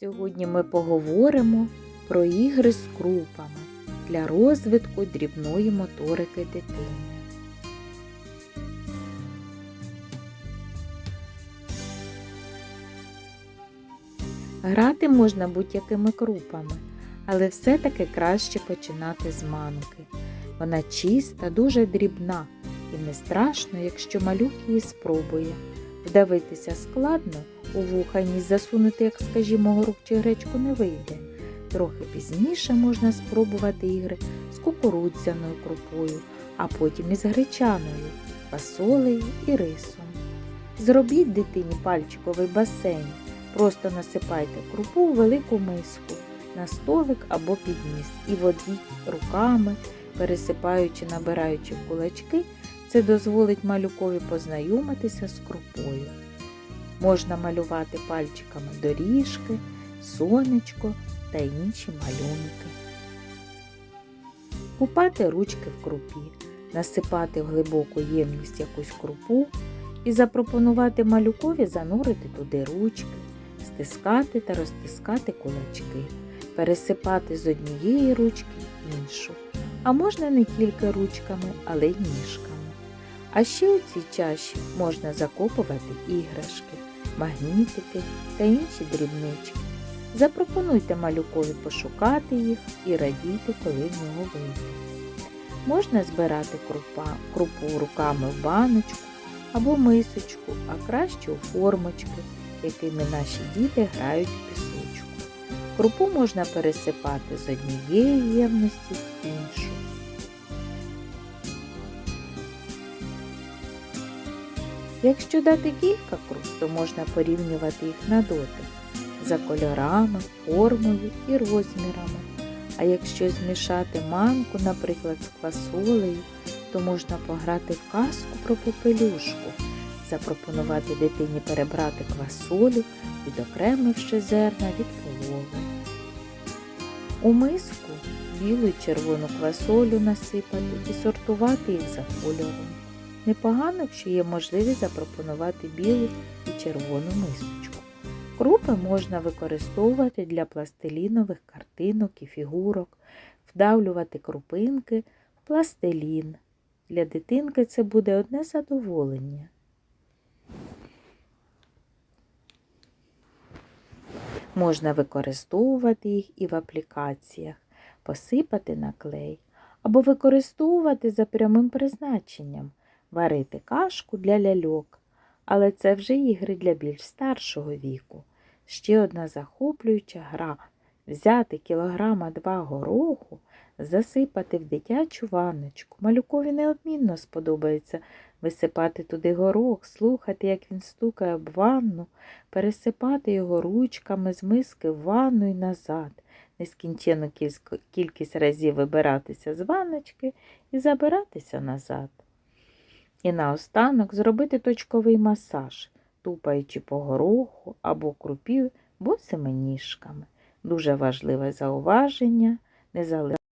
Сьогодні ми поговоримо про ігри з крупами для розвитку дрібної моторики дитини. Грати можна будь-якими крупами, але все-таки краще починати з манки. Вона чиста, дуже дрібна і не страшно, якщо малюк її спробує. Вдавитися складно, у вуха ні засунути, як скажімо, горох чи гречку не вийде. Трохи пізніше можна спробувати ігри з кукурудзяною крупою, а потім із гречаною, фасолею і рисом. Зробіть дитині пальчиковий басейн. Просто насипайте крупу у велику миску на столик або підніс і водіть руками, пересипаючи, набираючи в кулачки, це дозволить малюкові познайомитися з крупою. Можна малювати пальчиками доріжки, сонечко та інші малюнки. Купати ручки в крупі, насипати в глибоку ємність якусь крупу і запропонувати малюкові занурити туди ручки, стискати та розтискати кулачки, пересипати з однієї ручки в іншу, а можна не тільки ручками, але й ніжками. А ще у цій чаші можна закопувати іграшки, магнітики та інші дрібнички. Запропонуйте малюкові пошукати їх і радійте, коли в нього вийде. Можна збирати крупа, крупу руками в баночку або мисочку, а краще у формочки, якими наші діти грають в пісочку. Крупу можна пересипати з однієї ємності в іншу. Якщо дати кілька круп, то можна порівнювати їх на дотик за кольорами, формою і розмірами. А якщо змішати манку, наприклад, з квасолею, то можна пограти в казку про попелюшку, запропонувати дитині перебрати квасолю, відокремивши зерна від полови. У миску білу й червону квасолю насипати і сортувати їх за кольором. Непогано, якщо є можливість запропонувати білу і червону мисочку. Крупи можна використовувати для пластилінових картинок і фігурок, вдавлювати крупинки пластилін. Для дитинки це буде одне задоволення. Можна використовувати їх і в аплікаціях, посипати на клей або використовувати за прямим призначенням варити кашку для ляльок, але це вже ігри для більш старшого віку. Ще одна захоплююча гра взяти кілограма два гороху, засипати в дитячу ванночку. Малюкові неодмінно сподобається висипати туди горох, слухати, як він стукає об ванну, пересипати його ручками з миски в ванну і назад, нескінчену кількість разів вибиратися з ванночки і забиратися назад. І наостанок зробити точковий масаж, тупаючи по гороху або крупі босими ніжками. Дуже важливе зауваження, не